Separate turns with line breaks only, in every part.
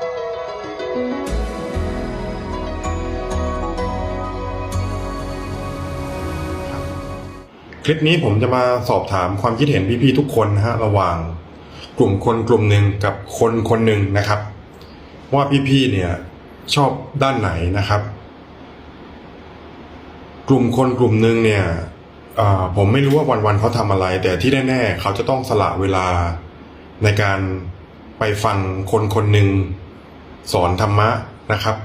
คลิปนี้ผมจะมาสอบถามความคิดเห็นพี่ๆทุกคนนะฮะระหว่างกลุ่มคนกลุ่มหนึ่งกับคนคนหนึ่งนะครับ ว่าพี่ๆเนี่ยชอบด้านไหนนะครับ กลุ่มคนกลุ่มหนึ่งเนี่ยผมไม่รู้ว่าวันๆเขาทำอะไร แต่ที่แน่ๆเขาจะต้องสละเวลาในการไปฟังคนคนหนึ่ง สอนธรรมะนะครับ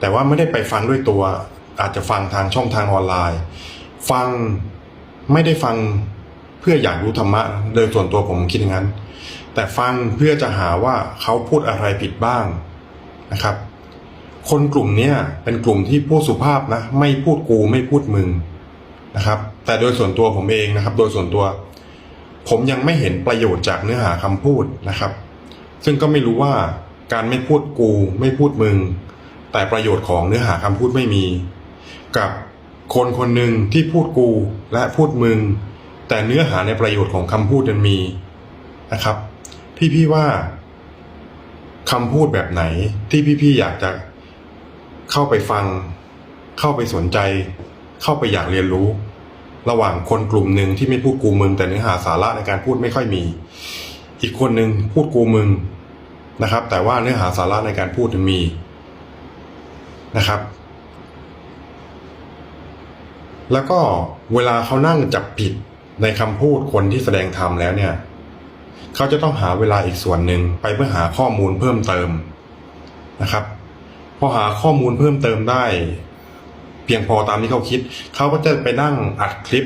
แต่ว่าไม่ได้ไปฟังด้วยตัว อาจจะฟังทางช่องทางออนไลน์ ฟังไม่ได้ฟังเพื่ออยากรู้ธรรมะโดยส่วนตัวผมคิดอย่างนั้น แต่ฟังเพื่อจะหาว่าเขาพูดอะไรผิดบ้างนะครับ คนกลุ่มเนี้ยเป็นกลุ่มที่พูดสุภาพนะไม่พูดกูไม่พูดมึงนะครับ แต่โดยส่วนตัวผมเองนะครับ โดยส่วนตัว ผมยังไม่เห็นประโยชน์จากเนื้อหาคำพูดนะครับ ซึ่งก็ไม่รู้ว่า การไม่พูดกูไม่พูดมึง แต่ประโยชน์ของเนื้อหาคำพูดไม่มี กับคนคนหนึ่งที่พูดกูและพูดมึง แต่เนื้อหาในประโยชน์ของคำพูดนั้นมีนะครับ พี่ๆว่าคำพูดแบบไหนที่พี่ๆอยากจะเข้าไปฟัง เข้าไปสนใจ เข้าไปอยากเรียนรู้ ระหว่างคนกลุ่มหนึ่งที่ไม่พูดกูมึง แต่เนื้อหาสาระในการพูดไม่ค่อยมี อีกคนหนึ่งพูดกูมึง นะครับ แต่ว่าเนื้อหาสาระในการพูดนั้นมีนะครับ แล้วก็เวลาเขานั่งจับผิดในคำพูดคนที่แสดงธรรมแล้วเนี่ยเขาจะต้องหาเวลาอีกส่วนหนึ่งไปเพื่อหาข้อมูลเพิ่มเติมนะครับพอหาข้อมูลเพิ่มเติมได้ เพียงพอตามที่เขาคิด เขาก็จะไปนั่งอัดคลิป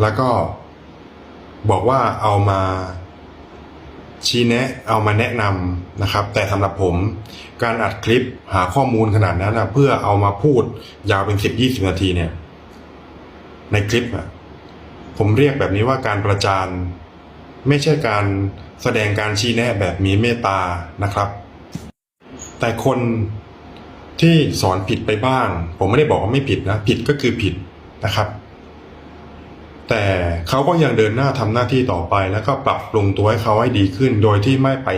แล้วก็บอกว่าเอามา ชี้แนะเอามาแนะนำนะครับ แต่สำหรับผมการอัดคลิปหาข้อมูลขนาดนั้นนะเพื่อเอามาพูดยาวเป็นสิบยี่สิบนาทีเนี่ย ในคลิปอะผมเรียกแบบนี้ว่าการประจานไม่ใช่การแสดงการชี้แนะแบบมีเมตตานะครับ แต่คนที่สอนผิดไปบ้าง ผมไม่ได้บอกว่าไม่ผิดนะ ผิดก็คือผิดนะครับ แต่เขาก็ยังเดินหน้าทำหน้าที่ต่อไป แล้วก็ปรับปรุงตัวให้เขาให้ดีขึ้น โดยที่ไม่ไป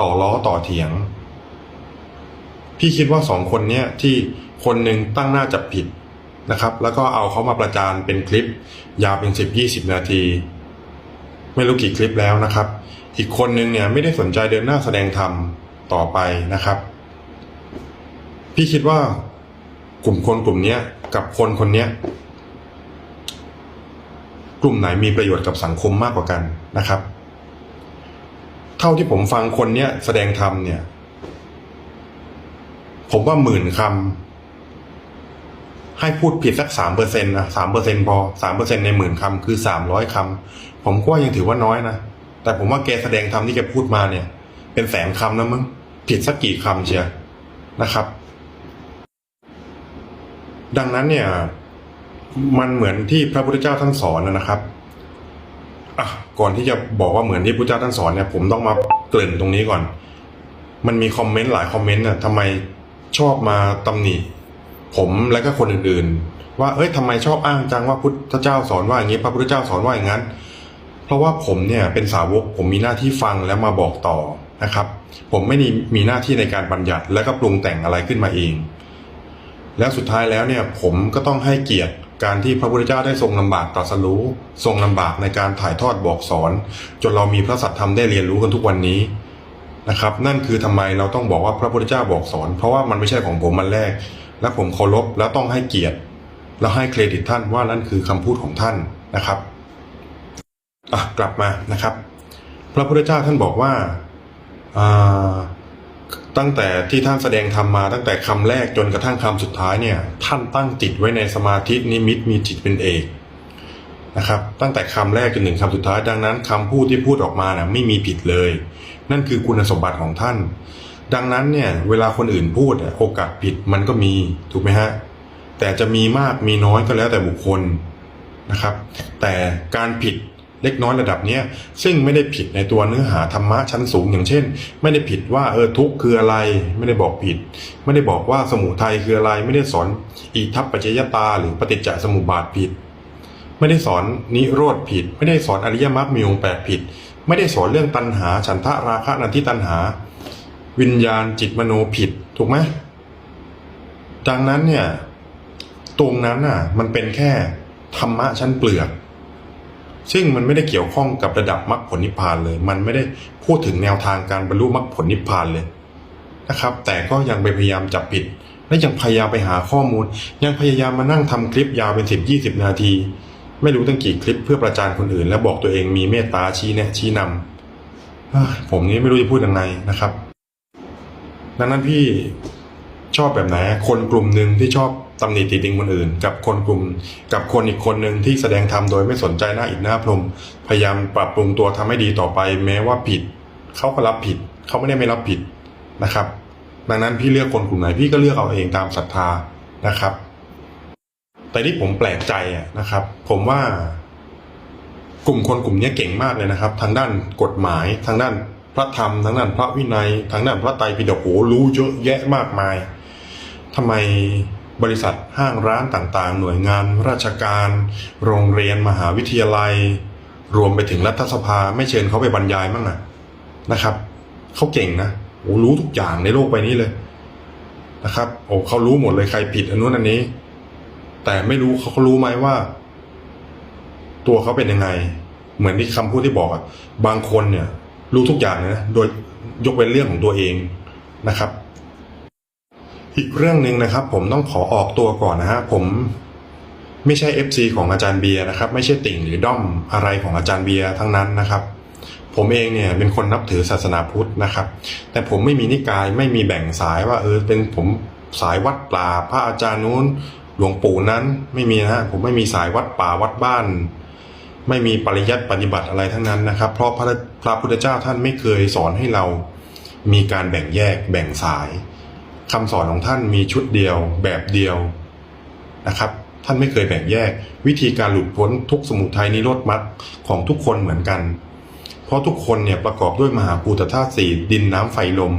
ต่อล้อต่อเถียง พี่คิดว่าสองคนเนี้ยที่คนหนึ่งตั้งหน้าจับผิดนะครับ แล้วก็เอาเขามาประจานเป็นคลิป ยาวเป็นสิบยี่สิบนาที ไม่รู้กี่คลิปแล้วนะครับ อีกคนนึงเนี่ยไม่ได้สนใจเดินหน้าแสดงธรรมต่อไปนะครับ พี่คิดว่ากลุ่มคนกลุ่มนี้กับคนคนนี้ กลุ่มไหนมีประโยชน์กับสังคมมากกว่ากันนะครับ เท่าที่ผมฟังคนเนี้ยแสดงธรรมเนี่ย ผมว่าหมื่นคำให้พูดผิดสักสามเปอร์เซ็นต์นะสามเปอร์เซ็นพอสามเปอร์เซ็นในหมื่นคำคือสามร้อยคำผมก็ยังถือว่าน้อยนะ แต่ผมว่าแกแสดงธรรมที่แกพูดมาเนี่ย เป็นแสนคำแล้วมึงผิดสักกี่คำเชียนะครับ ดังนั้นเนี่ย มันเหมือนที่พระพุทธเจ้าท่านสอนนะครับอะก่อนที่จะบอกว่าเหมือนที่พระพุทธเจ้าท่านสอนเนี่ยผมต้องมาเกริ่นตรงนี้ก่อน มันมีคอมเมนต์หลายคอมเมนต์น่ะทำไมชอบมาตำหนิผมและก็คนอื่นๆ ว่าเอ้ยทำไมชอบอ้างจังว่าพุทธเจ้าสอนว่าอย่างนี้พระพุทธเจ้าสอนว่าอย่างนั้น เพราะว่าผมเนี่ยเป็นสาวกผมมีหน้าที่ฟังแล้วมาบอกต่อนะครับ ผมไม่ได้มีหน้าที่ในการบัญญัติและก็ปรุงแต่งอะไรขึ้นมาเอง แล้วสุดท้ายแล้วเนี่ยผมก็ต้องให้เกียรติ การที่พระพุทธเจ้าได้ทรงลำบากตรัสรู้ทรงลำบากในการถ่ายทอดบอกสอน จนเรามีพระสัทธรรมได้เรียนรู้กันทุกวันนี้นะครับ นั่นคือทำไมเราต้องบอกว่าพระพุทธเจ้าบอกสอน เพราะว่ามันไม่ใช่ของผมมันแรก และผมเคารพและต้องให้เกียรติ แล้วให้เครดิตท่านว่านั่นคือคำพูดของท่านนะครับอะกลับมานะครับ พระพุทธเจ้าท่านบอกว่าอ่า ตั้งแต่ที่ท่านแสดงธรรมมาตั้งแต่คำแรกจนกระทั่งคำสุดท้ายเนี่ยท่านตั้งจิตไว้ในสมาธินิมิตมีจิตเป็นเอกนะครับตั้งแต่คำแรกจนถึงคำสุดท้ายดังนั้นคำพูดที่พูดออกมานะไม่มีผิดเลย นั่นคือคุณสมบัติของท่าน ดังนั้นเนี่ยเวลาคนอื่นพูดโอกาสผิดมันก็มีถูกไหมฮะแต่จะมีมากมีน้อยก็แล้วแต่บุคคลนะครับ แต่การผิด เล็กน้อยระดับเนี้ยซึ่งไม่ได้ผิดในตัวเนื้อหาธรรมะชั้นสูงอย่างเช่น ไม่ได้ผิดว่าเออทุกข์คืออะไร ไม่ได้บอกผิด ไม่ได้บอกว่าสมุทัยคืออะไร ไม่ได้สอนอิทัปปัจจยตา หรือปฏิจจสมุปบาทผิด ไม่ได้สอนนิโรธผิด ไม่ได้สอนอริยมรรคมีองค์แปดผิด ไม่ได้สอนเรื่องตัณหา ฉันทะราคะนันทิตัณหา วิญญาณจิตมโนผิดถูกไหมดังนั้นเนี่ยตรงนั้นน่ะมันเป็นแค่ธรรมะชั้นเปลือก ซึ่งมันไม่ได้เกี่ยวข้องกับระดับมรรคผลนิพพานเลย มันไม่ได้พูดถึงแนวทางการบรรลุมรรคผลนิพพานเลยนะครับ แต่ก็ยังไปพยายามจับผิด และยังพยายามไปหาข้อมูล ยังพยายามมานั่งทำคลิปยาวเป็นสิบยี่สิบนาที ไม่รู้ตั้งกี่คลิปเพื่อประจานคนอื่น และบอกตัวเองมีเมตตาชี้แนะชี้นำผมนี่ไม่รู้จะพูดยังไงนะครับ ดังนั้นพี่ชอบแบบไหนคนกลุ่มหนึ่งที่ชอบ ตำหนิติติงคนอื่น กับคนกลุ่ม กับคนอีกคนหนึ่งที่แสดงธรรมโดยไม่สนใจหน้าอิฐหน้าพรม พยายามปรับปรุงตัวทำให้ดีต่อไป แม้ว่าผิดเขาก็รับผิดเขาไม่ได้ไม่รับผิดนะครับ ดังนั้นพี่เลือกคนกลุ่มไหนพี่ก็เลือกเอาเองตามศรัทธานะครับ แต่ที่ผมแปลกใจอะนะครับ ผมว่ากลุ่มคนกลุ่มนี้เก่งมากเลยนะครับ ทางด้านกฎหมาย ทางด้านพระธรรม ทางด้านพระวินัย ทางด้านพระไตรปิฎกโอ้รู้เยอะแยะมากมายทำไม บริษัทห้างร้านต่างๆ หน่วยงานราชการ โรงเรียนมหาวิทยาลัย รวมไปถึงรัฐสภาไม่เชิญเขาไปบรรยายมั่งอะนะครับเขาเก่งนะโอ้รู้ทุกอย่างในโลกใบนี้เลยนะครับโอ้เขารู้หมดเลยใครผิดอันนู้นอันนี้ แต่ไม่รู้เขาเขารู้ไหมว่า ตัวเขาเป็นยังไง เหมือนที่คำพูดที่บอกอะบางคนเนี่ย รู้ทุกอย่างนะโดยยกเว้นเรื่องของตัวเองนะครับ อีกเรื่องหนึ่งนะครับ ผมต้องขอออกตัวก่อนนะฮะผมไม่ใช่ FC ของอาจารย์เบียร์นะครับ ไม่ใช่ติ่งหรือด้อมอะไรของอาจารย์เบียร์ทั้งนั้นนะครับ ผมเองเนี่ยเป็นคนนับถือศาสนาพุทธนะครับ แต่ผมไม่มีนิกายไม่มีแบ่งสายว่าเออเป็นผมสายวัดป่าพระอาจารย์นู้นหลวงปู่นั้นไม่มีนะฮะผมไม่มีสายวัดป่าวัดบ้าน ไม่มีปริยัติปฏิบัติอะไรทั้งนั้นนะครับ เพราะพระพระพุทธเจ้าท่านไม่เคยสอนให้เรามีการแบ่งแยกแบ่งสาย คำสอนของท่านมีชุดเดียวแบบเดียวนะครับ ท่านไม่เคยแบ่งแยก วิธีการหลุดพ้นทุกสมุทัยนิโรธมรรคของทุกคนเหมือนกัน เพราะทุกคนเนี่ยประกอบด้วยมหาภูตธาตุสี่ดินน้ำไฟลม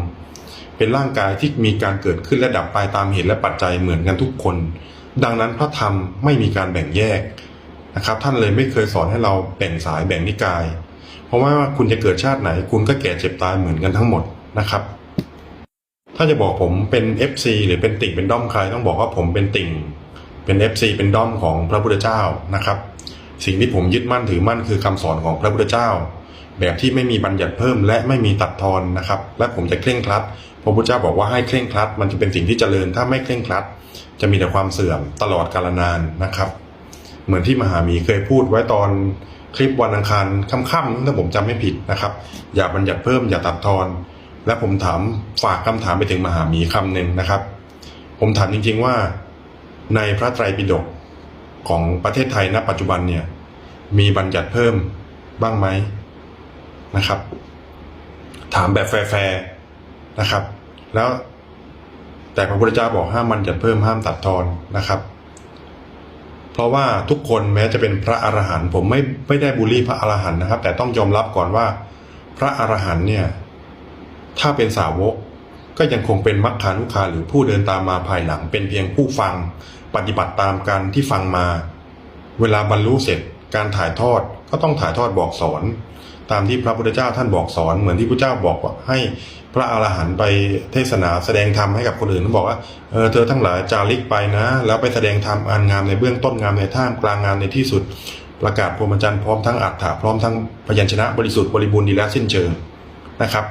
เป็นร่างกายที่มีการเกิดขึ้นและดับไปตามเหตุและปัจจัยเหมือนกันทุกคน ดังนั้นพระธรรมไม่มีการแบ่งแยกนะครับ ท่านเลยไม่เคยสอนให้เราแบ่งสายแบ่งนิกาย เพราะว่าคุณจะเกิดชาติไหน คุณก็แก่เจ็บตายเหมือนกันทั้งหมดนะครับ ถ้าจะบอกผมเป็น FC หรือเป็นติ่งเป็นด้อมใครต้องบอกว่าผมเป็นติ่ง เป็น FC เป็นด้อมของพระพุทธเจ้านะครับ สิ่งที่ผมยึดมั่นถือมั่นคือคำสอนของพระพุทธเจ้า แบบที่ไม่มีบัญญัติเพิ่มและไม่มีตัดทอนนะครับ และผมจะเคร่งครัดพระพุทธเจ้าบอกว่าให้เคร่งครัด มันจะเป็นสิ่งที่เจริญถ้าไม่เคร่งครัด จะมีแต่ความเสื่อมตลอดกาลนานนะครับ เหมือนที่มหาหมีเคยพูดไว้ตอนคลิปวันอังคารค่ำๆถ้าผมจำไม่ผิดนะครับ อย่าบัญญัติเพิ่มอย่าตัดทอน และผมถามฝากคำถามไปถึงมหาหมีคำหนึ่งนะครับ ผมถามจริงๆว่าในพระไตรปิฎกของประเทศไทยณ ปัจจุบันเนี่ยมีบัญญัติเพิ่มบ้างไหมนะครับ ถามแบบแฟร์ๆนะครับ แล้วแต่พระพุทธเจ้าบอกห้ามบัญญัติเพิ่มห้ามตัดทอนนะครับ เพราะว่าทุกคนแม้จะเป็นพระอรหันต์ผมไม่ไม่ได้บูลลี่พระอรหันต์นะครับ แต่ต้องยอมรับก่อนว่า พระอรหันต์เนี่ย ถ้าเป็นสาวกก็ยังคงเป็นมัคคานุคาหรือผู้เดินตามมาภายหลังเป็นเพียงผู้ฟัง ปฏิบัติตามการที่ฟังมา เวลาบรรลุเสร็จการถ่ายทอดก็ต้องถ่ายทอดบอกสอน ตามที่พระพุทธเจ้าท่านบอกสอน เหมือนที่พระเจ้าบอกว่าให้พระอรหันต์ไปเทศนาแสดงธรรมให้กับคนอื่นบอกว่าเออเธอทั้งหลายจาริกไปนะ แล้วไปแสดงธรรมอันงามในเบื้องต้นงามในท่ามกลางงามในที่สุด ประกาศพรหมจรรย์พร้อมทั้งอัฏฐะพร้อมทั้งพยัญชนะบริสุทธิ์บริบูรณ์ดีและสิ้นเชิงนะครับ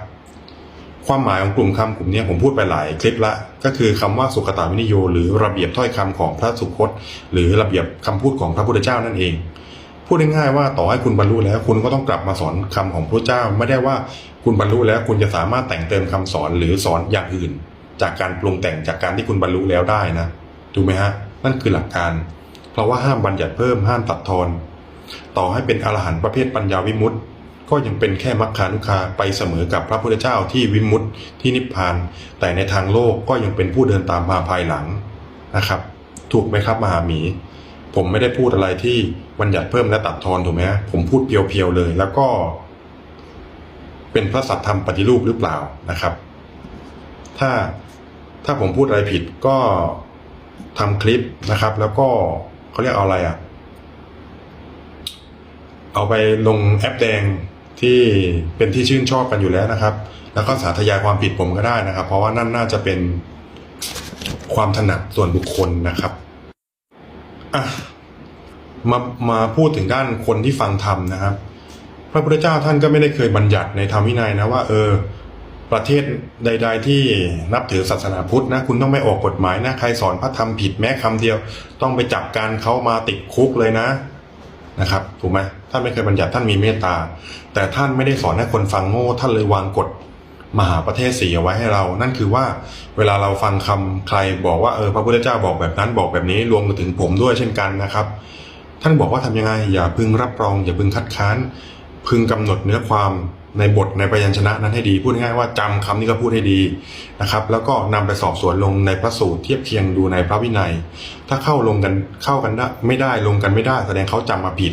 ความหมายของกลุ่มคำกลุ่มนี้ผมพูดไปหลายคลิปละ ก็คือคำว่าสุขตาวินิโย หรือระเบียบถ้อยคำของพระสุคต หรือระเบียบคำพูดของพระพุทธเจ้านั่นเอง พูดง่ายๆว่าต่อให้คุณบรรลุแล้ว คุณก็ต้องกลับมาสอนคำของพระเจ้า ไม่ได้ว่าคุณบรรลุแล้วคุณจะสามารถแต่งเติมคำสอนหรือสอนอย่างอื่น จากการปรุงแต่งจากการที่คุณบรรลุแล้วได้นะถูกไหมฮะนั่นคือหลักการ เพราะว่าห้ามบัญญัติเพิ่มห้ามตัดทอนต่อให้เป็นอรหันต์ประเภทปัญญาวิมุตติ ก็ยังเป็นแค่มัคคานุคาไปเสมอกับพระพุทธเจ้าที่วิมุตติที่นิพพาน แต่ในทางโลกก็ยังเป็นผู้เดินตามมาภายหลังนะครับ ถูกไหมครับมหาหมี ผมไม่ได้พูดอะไรที่บัญญัติเพิ่มและตัดทอนถูกไหมผมพูดเพียวๆเลย แล้วก็ เป็นพระสัตธรรมปฏิรูปหรือเปล่านะครับ ถ้าถ้าผมพูดอะไรผิดก็ทำคลิปนะครับ แล้วก็เขาเรียกเอาอะไรอะ เอาไปลงแอปแดง ที่เป็นที่ชื่นชอบกันอยู่แล้วนะครับ แล้วก็สาธยายความผิดผมก็ได้นะครับ เพราะว่านั่นน่าจะเป็นความถนัดส่วนบุคคลนะครับอะมามาพูดถึงด้านคนที่ฟังธรรมนะครับ พระพุทธเจ้าท่านก็ไม่ได้เคยบัญญัติในธรรมวินัยนะว่า เออ ประเทศใด ๆ ที่นับถือศาสนาพุทธนะคุณต้องไม่ออกกฎหมายนะใครสอนพระธรรมผิดแม้คำเดียว ต้องไปจับการเขามาติดคุกเลยนะ นะครับถูกไหมท่านไม่เคยบัญญัติท่านมีเมตตา แต่ท่านไม่ได้สอนให้คนฟังโง่ท่านเลยวางกฎมหาประเทศสีเอาไว้ให้เรา นั่นคือว่าเวลาเราฟังคำใครบอกว่าเออพระพุทธเจ้าบอกแบบนั้นบอกแบบนี้รวมถึงผมด้วยเช่นกันนะครับ ท่านบอกว่าทำยังไงอย่าพึงรับรอง อย่าพึงคัดค้าน พึงกำหนดเนื้อความ ในบทในพยัญชนะนั้นให้ดี พูดง่ายๆว่าจำคำนี้ก็พูดให้ดีนะครับ แล้วก็นำไปสอบสวนลงในพระสูตรเทียบเคียงดูในพระวินัย ถ้าเข้าลงกันเข้ากันได้ไม่ได้ลงกันไม่ได้ แสดงเขาจำมาผิด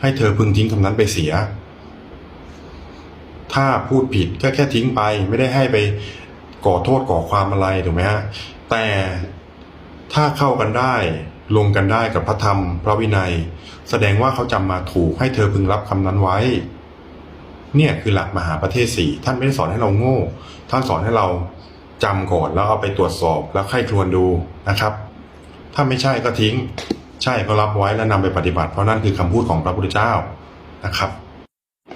ให้เธอพึงทิ้งคำนั้นไปเสีย ถ้าพูดผิดก็แค่ทิ้งไปไม่ได้ให้ไปก่อโทษก่อความอะไรถูกไหมฮะแต่ถ้าเข้ากันได้ลงกันได้กับพระธรรม พระวินัย แสดงว่าเขาจำมาถูกให้เธอพึงรับคำนั้นไว้ เนี่ยคือหลักมหาประเทศสี่ท่านไม่ได้สอนให้เราโง่ ท่านสอนให้เราจำก่อนแล้วเอาไปตรวจสอบแล้วใคร่ครวญดูนะครับ ถ้าไม่ใช่ก็ทิ้ง ใช่ก็รับไว้แล้วนำไปปฏิบัติ เพราะนั่นคือคำพูดของพระพุทธเจ้านะครับ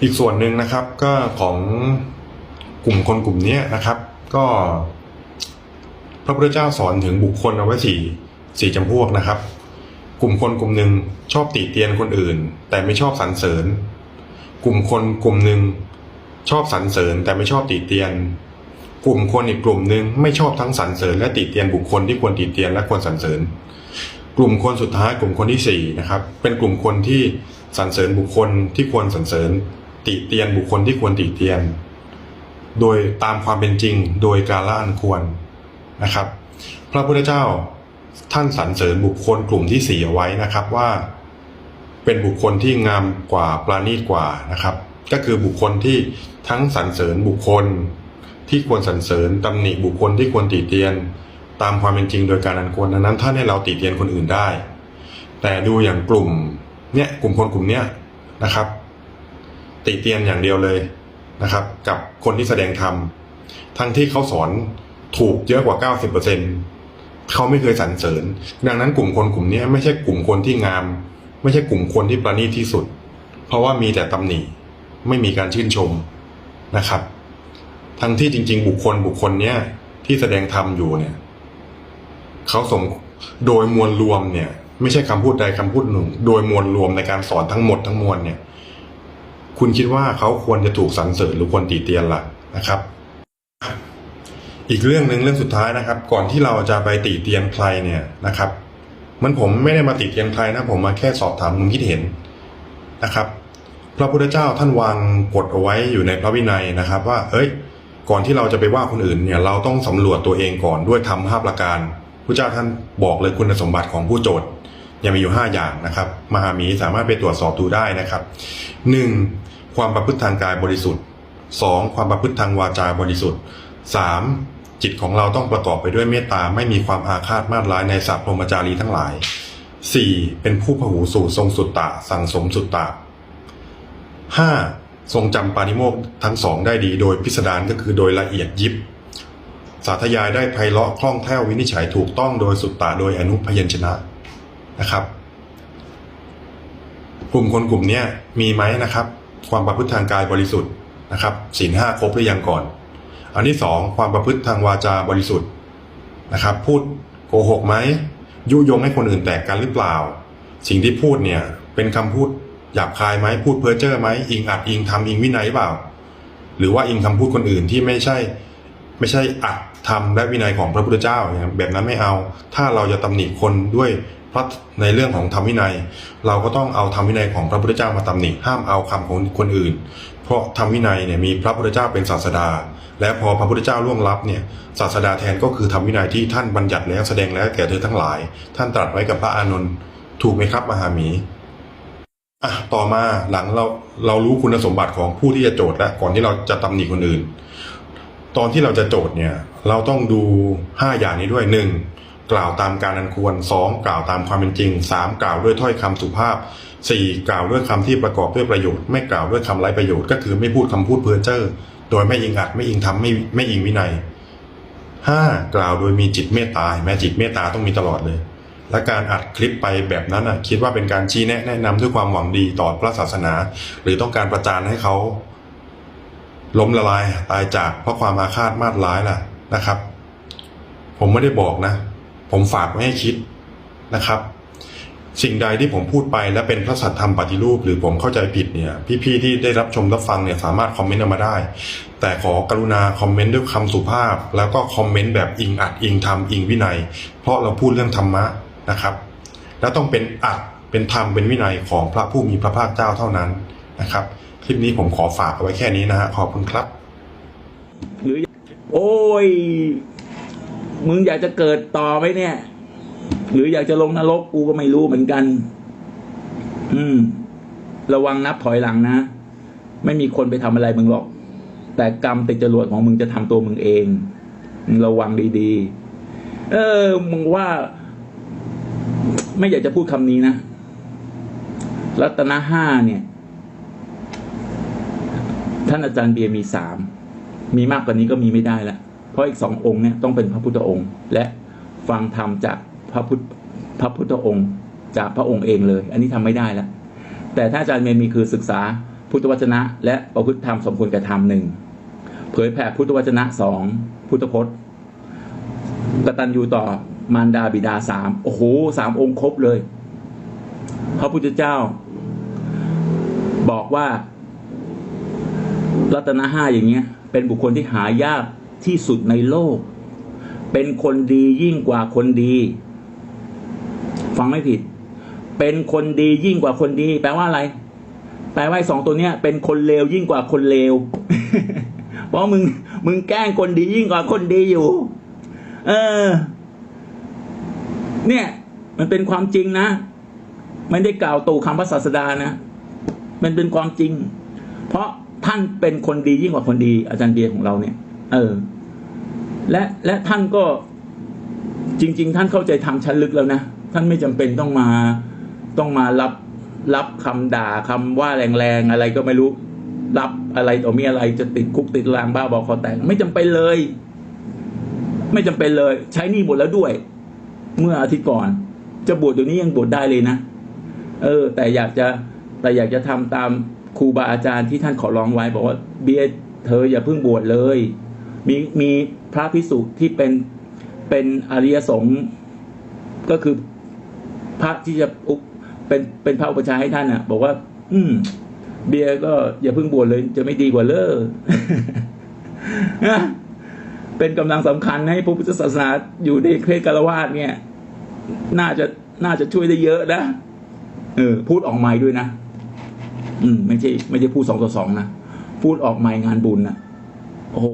อีกส่วนหนึ่งนะครับก็ของกลุ่มคนกลุ่มนี้นะครับ ก็ พระพุทธเจ้าสอนถึงบุคคลเอาไว้สี่สี่จำพวกนะครับ กลุ่มคนกลุ่มหนึ่งชอบติเตียนคนอื่น แต่ไม่ชอบสรรเสริญ กลุ่มคนกลุ่มหนึ่งชอบสรรเสริญแต่ไม่ชอบติเตียน กลุ่มคนอีกกลุ่มหนึ่งไม่ชอบทั้งสรรเสริญและติเตียนบุคคลที่ควรติเตียนและควรสรรเสริญ กลุ่มคนสุดท้ายกลุ่มคนที่สี่นะครับ เป็นกลุ่มคนที่สรรเสริญบุคคลที่ควรสรรเสริญ ติเตียนบุคคลที่ควรติเตียน โดยตามความเป็นจริงโดยกาละอันควรนะครับ พระพุทธเจ้าท่านสรรเสริญบุคคลกลุ่มที่สี่เอาไว้นะครับว่า เป็นบุคคลที่งามกว่าปราณีตกว่านะครับ ก็คือบุคคลที่ทั้งสรรเสริญบุคคล ที่ควรสรรเสริญตำหนิบุคคลที่ควรติเตียน ตามความเป็นจริงโดยการอันควรดังนั้นท่านให้เราติเตียนคนอื่นได้ แต่ดูอย่างกลุ่มเนี่ยกลุ่มคนกลุ่มเนี้ยนะครับ ติเตียนอย่างเดียวเลยนะครับ กับคนที่แสดงธรรมทั้งที่เขาสอนถูกเยอะกว่า 90%เขาไม่เคยสรรเสริญ ดังนั้นกลุ่มคนกลุ่มนี้ไม่ใช่กลุ่มคนที่งาม ไม่ใช่กลุ่มคนที่ประณีตที่สุด เพราะว่ามีแต่ตำหนิไม่มีการชื่นชมนะครับ ทั้งที่จริง ๆ บุคคลบุคคลเนี้ยที่แสดงธรรมอยู่เนี่ยเขาสมโดยมวลรวมเนี่ย ไม่ใช่คำพูดใดคำพูดหนึ่ง โดยมวลรวมในการสอนทั้งหมดทั้งมวลเนี่ย คุณคิดว่าเขาควรจะถูกสรรเสริญหรือควรตีเตียนล่ะนะครับ อีกเรื่องหนึ่งเรื่องสุดท้ายนะครับ ก่อนที่เราจะไปติเตียนใครเนี่ยนะครับ มันผมไม่ได้มาติเตียนใครนะผมมาแค่สอบถามความคิดเห็นนะครับ พระพุทธเจ้าท่านวางกฎเอาไว้อยู่ในพระวินัยนะครับ ว่า เอ้ย ก่อนที่เราจะไปว่าคนอื่นเนี่ย เราต้องสำรวจตัวเองก่อนด้วยทำห้าประการพระเจ้าท่านบอกเลยคุณสมบัติของผู้โจทย์ยังมีอยู่ห้าอย่างนะครับ มหาหมีสามารถไปตรวจสอบดูได้นะครับหนึ่งความประพฤติทางกายบริสุทธิ์สองความประพฤติทางวาจาบริสุทธิ์สาม จิตของเราต้องประกอบไปด้วยเมตตาไม่มีความอาฆาตมาตร้ายในสัพพรมจารีทั้งหลายสี่เป็นผู้พหูสู่ทรงสุตตะสั่งสมสุตตะห้าทรงจำปานิโมกทั้งสองได้ดีโดยพิสดารก็คือโดยละเอียดยิบ สาธยายได้ไพเราะคล่องแคล่ววินิจฉัยถูกต้องโดยสุตตะโดยอนุพยัญชนะนะครับ กลุ่มคนกลุ่มนี้มีไหมนะครับ ความประพฤติทางกายบริสุทธิ์นะครับศีลห้าครบหรือยังก่อน อันที่สองความประพฤติทางวาจาบริสุทธิ์นะครับ พูดโกหกไหมยุยงให้คนอื่นแตกกันหรือเปล่า สิ่งที่พูดเนี่ยเป็นคำพูดหยาบคายไหมพูดเพ้อเจ้อไหมอิงอัดอิงทำอิงวินัยเปล่า หรือว่าอิงคำพูดคนอื่นที่ไม่ใช่ ไม่ใช่อัดทำและวินัยของพระพุทธเจ้าอย่างแบบนั้นไม่เอา ถ้าเราจะตำหนิคนด้วยพระในเรื่องของธรรมวินัย เราก็ต้องเอาธรรมวินัยของพระพุทธเจ้ามาตำหนิห้ามเอาคำของคนอื่น เพราะธรรมวินัยเนี่ยมีพระพุทธเจ้าเป็นศาสดา และพอพระพุทธเจ้าล่วงลับเนี่ยศาสดาแทนก็คือธรรมวินัยที่ท่านบัญญัติแล้วแสดงแล้วแก่เธอทั้งหลาย ท่านตรัสไว้กับพระอานนท์ถูกไหมครับมหาหมีอะต่อมาหลังเราเรารู้คุณสมบัติของผู้ที่จะโจทย์แล้วก่อนที่เราจะตำหนิคนอื่น ตอนที่เราจะโจทย์เนี่ยเราต้องดูห้าอย่างนี้ด้วยหนึ่งกล่าวตามการอันควรสองกล่าวตามความเป็นจริงสามกล่าวด้วยถ้อยคำสุภาพสี่กล่าวด้วยคำที่ประกอบด้วยประโยชน์ ไม่กล่าวด้วยคำไร้ประโยชน์ก็คือไม่พูดคำพูดเพ้อเจ้อ ดยไม่อิงอัดไม่อิงทำไม่ไม่อิงวินัยห้ากล่าวโดยมีจิตเมตตาแม้จิตเมตตาต้องมีตลอดเลย และการอัดคลิปไปแบบนั้นอะคิดว่าเป็นการชี้แนะแนะนำด้วยความหวังดีต่อพระศาสนา หรือต้องการประจานให้เขาล้มละลายตายจากเพราะความอาฆาตมาดร้ายล่ะนะครับ ผมไม่ได้บอกนะ ผมฝากไว้ให้คิดนะครับ สิ่งใดที่ผมพูดไปและเป็นพระสัทธรรมปฏิรูป หรือผมเข้าใจผิดเนี่ย พี่ๆที่ได้รับชมรับฟังเนี่ยสามารถคอมเมนต์เอามาได้ แต่ขอกรุณาคอมเมนต์ด้วยคำสุภาพ แล้วก็คอมเมนต์แบบอิงอัดอิงธรรมอิงวินัย เพราะเราพูดเรื่องธรรมะนะครับ แล้วต้องเป็นอัดเป็นธรรมเป็นวินัยของพระผู้มีพระภาคเจ้าเท่านั้นนะครับ คลิปนี้ผมขอฝากเอาไว้แค่นี้นะฮะขอบคุณครับ
หรือโอ้ยมึงอยากจะเกิดต่อไหมเนี่ย หรืออยากจะลงนรกกูก็ไม่รู้เหมือนกัน อืม ระวังนับถอยหลังนะ ไม่มีคนไปทำอะไรมึงหรอก แต่กรรมติดจรวดของมึงจะทำตัวมึงเองมึงระวังดีๆ เออ มึงว่า ไม่อยากจะพูดคำนี้นะ รัตนะห้าเนี่ย ท่านอาจารย์เบียร์มีสาม มีมากกว่านี้ก็มีไม่ได้ล้วเพราะอีกสององค์เนี่ยต้องเป็นพระพุทธองค์ และฟังธรรมจาก พระพุทธพระพุทธองค์ จากพระองค์เองเลย อันนี้ทำไม่ได้แล้วแต่ถ้าอาจารย์เมมีคือศึกษาพุทธวจนะ และประพฤติธรรมสมควรกระทำหนึ่งเผยแผ่พุทธวจนะสองพุทธพจน์กตัญญูต่อมารดาบิดาสามโอ้โหสามองค์ครบเลย พระพุทธเจ้า บอกว่ารัตนห้าอย่างเงี้ย เป็นบุคคลที่หายากที่สุดในโลก เป็นคนดียิ่งกว่าคนดี ฟังไม่ผิด เป็นคนดียิ่งกว่าคนดี แปลว่าอะไร แปลว่าสองตัวเนี้ย เป็นคนเลวยิ่งกว่าคนเลว เพราะมึง มึงแกล้งคนดียิ่งกว่าคนดีอยู่ เออ เนี่ย มันเป็นความจริงนะไม่ได้กล่าวตู่คำพระศาสดานะ มันเป็นความจริง เพราะท่านเป็นคนดียิ่งกว่าคนดี อาจารย์เบียร์ของเราเนี่ย เออ และและท่านก็จริง ๆ ท่านเข้าใจทำชั้นลึกแล้วนะ ท่านไม่จำเป็นต้องมาต้องมารับรับคำด่าคำว่าแรงๆอะไรก็ไม่รู้รับอะไรต่อมีอะไรจะติดคุกติดตารางบ้าบอคอแตกไม่จำเป็นเลย ไม่จำเป็นเลย ใช้หนี่หมดแล้วด้วย เมื่ออาทิตย์ก่อน จะบวชเดี๋ยวนี้ยังบวชได้เลยนะเออ แต่อยากจะแต่อยากจะทำตามครูบาอาจารย์ที่ท่านขอร้องไว้บอกว่า เบียเธออย่าเพิ่งบวชเลย มีมีพระพิสุที่เป็นเป็นอริยสงฆ์ก็คือ พระที่จะอุปเป็นเป็นพระอุปชาให้ท่านอะ บอกว่า อืม เบียร์ก็อย่าเพิ่งบวชเลย จะไม่ดีกว่าเลอนะเป็นกำลังสำคัญให้พระพุทธศาสนาอยู่ในเพศกาลวาสเนี่ย น่าจะน่าจะช่วยได้เยอะนะเออ พูดออกไม้ด้วยนะอืม ไม่ใช่ ไม่ใช่พูดสองต่อสองนะ พูดออกไม้งานบุญนะ